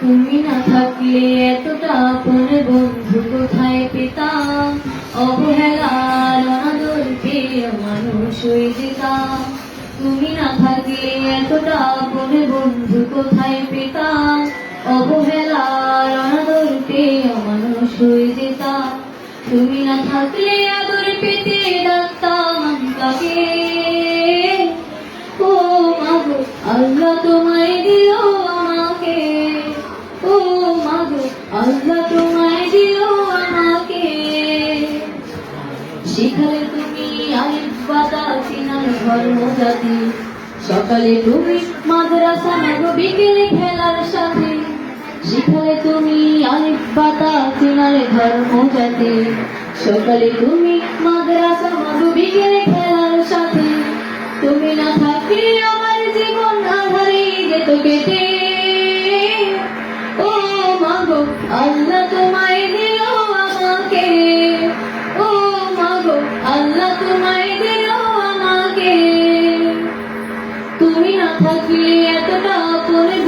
তুমি না থাকলে এতটা আপন বন্ধু কোথায় পেতাম? অবহেলার অনাদর পেয়ে মানুষ হয়ে যেতাম। তুমি না থাকলে এতটা আপন বন্ধু কোথায় পেতাম? অবহেলার অনাদর পেয়ে মানুষ হয়ে যেতাম। তুমি না থাকলে আদর পেতে ডাকতাম আমাকে ও মাগো আল্লাহ তোমায় দিল শিখালে তুমি আলিফ সকালে তুমি মাদ্রাসা নেগো বিকেলে খেলার সাথে। শিখালে তুমি আলিফ বাতা চিনার ধর্ম জাতি। সকালে তুমি মাদ্রাসা, মাগো বিকেলে খেলার সাথে। তুমি না থাকলে আমার জীবন আধারে যেত কেটে। ও মাগো, আল্লাহ তোমায় না থাকলে এতটা আপন